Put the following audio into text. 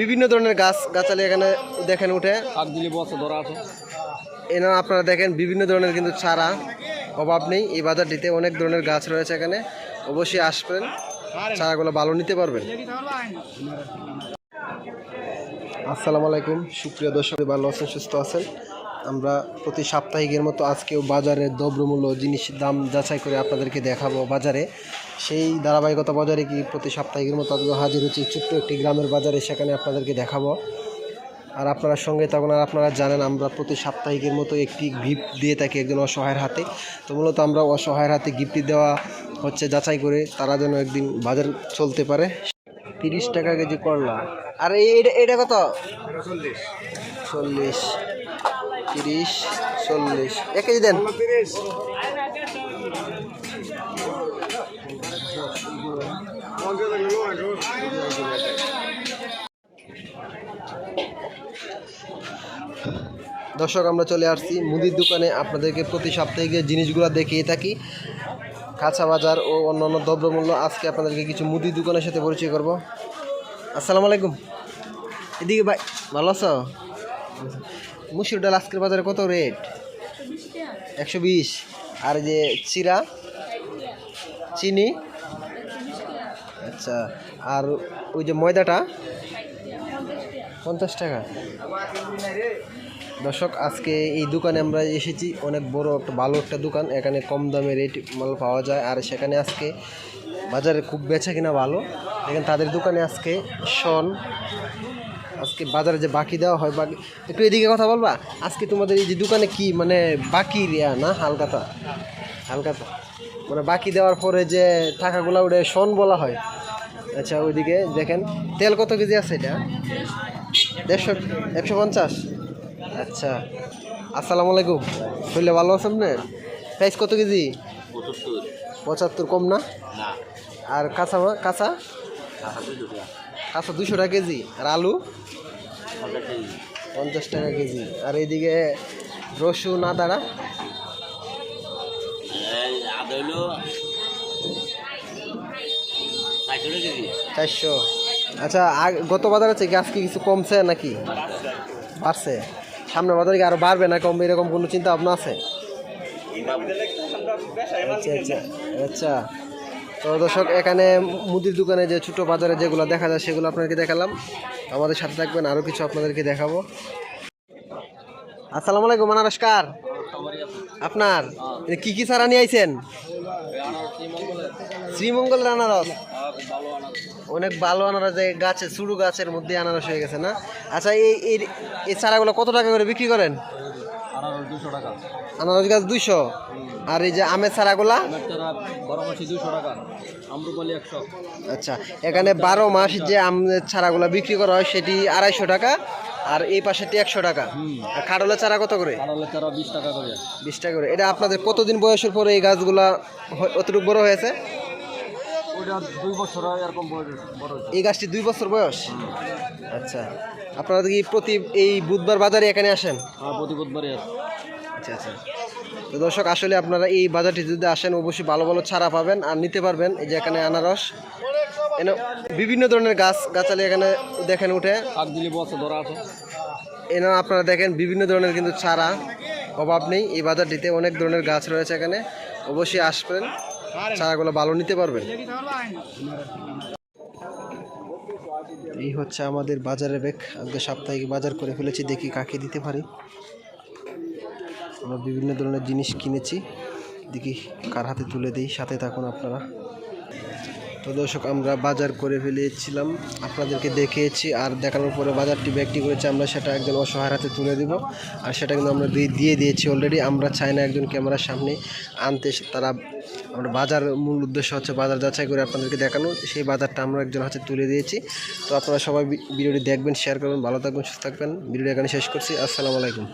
বিভিন্ন ধরনের গাছ গাছালি এখানে দেখেন উঠে। ধরা আছে। এনা আপনারা দেখেন বিভিন্ন ধরনের কিন্তু চারা অভাব নেই। এই বাজারটিতে অনেক ধরনের গাছ রয়েছে এখানে। অবশ্যই আসবেন চারাগুলো ভালো নিতে পারবেন। আসসালামু আলাইকুম। সুপ্রিয় দর্শক ভালো আছেন সুস্থ আছেন? আমরা প্রতি সাপ্তাহিকের মতো আজকেও বাজারে দ্রব্যমূল্য জিনিস দাম যাচাই করে আপনাদেরকে দেখাবো বাজারে। সেই ধারাবাহিকতা বাজারে কি প্রতি সাপ্তাহিকের মতো আজকে হাজির হচ্ছে ছোট্ট একটি গ্রামের বাজারে সেখানে আপনাদেরকে দেখাবো। আর আপনারা সঙ্গে তখন আর আপনারা জানেন আমরা প্রতি সাপ্তাহিকের মতো একটি গিফট দিয়ে থাকি একজন অসহায়ের হাতে। তো মূলত আমরা অসহায়ের হাতে গিফটটি দেওয়া হচ্ছে যাচাই করে তারা যেন একদিন বাজার চলতে পারে। তিরিশ টাকা কেজি করলা। আর এটা এটা কত? চল্লিশ। তিরিশ, চল্লিশ। এক কেজি দেন। দর্শক, আমরা চলে আসছি মুদির দোকানে। আপনাদেরকে প্রতি সাপ্তাহিক যে জিনিসগুলো দেখিয়ে থাকি। কাঁচা বাজার ও অন্যান্য দ্রব্যমূল্য। আজকে আপনাদেরকে কিছু মুদির দোকানের সাথে পরিচয় করব। আসসালামু আলাইকুম। এদিকে ভাই, ভালো আছো? মুসুর ডাল আজকের বাজারে কত রেট? একশো বিশ। আর যে চিরা? চিনি? আচ্ছা আর ওই যে ময়দাটা? পঞ্চাশ টাকা। দর্শক, আজকে এই দোকানে আমরা এসেছি। অনেক বড় একটা, ভালো একটা দোকান। এখানে কম দামে রেট মাল পাওয়া যায়। আর সেখানে আজকে বাজারে খুব বেচা কিনা ভালো। এখানে তাদের দোকানে আজকে শন আজকে বাজারে যে বাকি দেওয়া হয় বাকি একটু এদিকে কথা বলবা? আজকে তোমাদের এই যে দোকানে কি মানে বাকি রেয়া না হালকাতা? হালকাতা। মানে বাকি দেওয়ার পরে যে টাকাগুলো ওটা শন বলা হয়। আচ্ছা ওইদিকে দেখেন। তেল কত কেজি আছে এটা? দেড়শো একশো পঞ্চাশ? আচ্ছা। আসসালামু আলাইকুম। শরীরে ভালো আছেন না প্রাইস কত কেজি? পঁচাত্তর। কম না? আর কাঁচা কাঁচা? কাঁচা দুশো টাকা কেজি। আর আলু? পঞ্চাশ টাকা কেজি। আর এইদিকে রসুন আদারা চারশো আচ্ছা গত বাজার আছে গ্যাস কি কিছু কমছে নাকি? বাড়ছে। সামনে বাজারে কি আরও বাড়বে না কমবে এরকম কোনো চিন্তা ভাবনা আছে আচ্ছা আচ্ছা আচ্ছা। তো দর্শক এখানে মুদির দোকানে যে ছোট বাজারে যেগুলো দেখা যায় সেগুলো আপনাদেরকে দেখালাম। আমাদের সাথে থাকবেন আরও কিছু আপনাদেরকে দেখাবো। আসসালামু আলাইকুম নমস্কার আপনার কি কি সারা নিয়ে আইছেন? শ্রীমঙ্গলের আনারস। অনেক ভালো আনারস গাছে শুরু গাছের মধ্যে আনারস হয়ে গেছে না? আচ্ছা এই এই চারাগুলো কত টাকা করে বিক্রি করেন? আনারস দুশো টাকা। আনারস গাছ দুইশো। আর এই যে আমের চারাগুলা? আচ্ছা এখানে বারো মাস যে আমের চারাগুলা বিক্রি করা হয় সেটি আড়াইশো টাকা আর এই পাশেটি একশো টাকা। আর চারা কত করে? চারা বিশ টাকা করে। বিশ টাকা করে। এটা আপনাদের কতদিন বয়সের পরে এই গাছগুলা অতটুকু বড় হয়েছে? হয়। এই গাছটি দুই বছর বয়স? আচ্ছা আপনারা কি প্রতি এই বুধবার বাজারে এখানে আসেন? হ্যাঁ প্রতি বুধবারই আছে আচ্ছা আচ্ছা। তো দর্শক আসলে আপনারা এই বাজারটি যদি আসেন অবশ্যই ভালো ভালো ছাড়া পাবেন আর নিতে পারবেন এই যে এখানে আনারস। এনে বিভিন্ন ধরনের গাছ গাছালি এখানে দেখেন উঠে। এনে আপনারা দেখেন বিভিন্ন ধরনের কিন্তু চারা অভাব নেই এই বাজারটিতে। অনেক ধরনের গাছ রয়েছে এখানে। অবশ্যই আসবেন চারাগুলো ভালো নিতে পারবেন। এই হচ্ছে আমাদের বাজারের বেগ। আজকে সাপ্তাহিক বাজার করে ফেলেছি দেখি কাকে দিতে পারি। আমরা বিভিন্ন ধরনের জিনিস কিনেছি। দেখি কার হাতে তুলে দিই, সাথে থাকুন আপনারা। তো দর্শক, আমরা বাজার করে ফেলেছিলাম। আপনাদেরকে দেখিয়েছি, আর দেখানোর পরে বাজারটি ব্যক্তি করেছে আমরা, সেটা একজন অসহায়ের হাতে তুলে দিব। আর সেটা কিন্তু আমরা দিয়ে- দিয়ে দিয়েছি অলরেডি আমরা চাই না একজন ক্যামেরার সামনে আনতে, তারা আমরা বাজার মূল উদ্দেশ্য হচ্ছে বাজার যাচাই করে আপনাদেরকে দেখানো। সেই বাজারটা আমরা একজন হাতে তুলে দিয়েছি। তো আপনারা সবাই ভিডিওটি দেখবেন শেয়ার করবেন, ভালো থাকবেন, সুস্থ থাকবেন। ভিডিওটি এখানে শেষ করছি। আসসালামু আলাইকুম।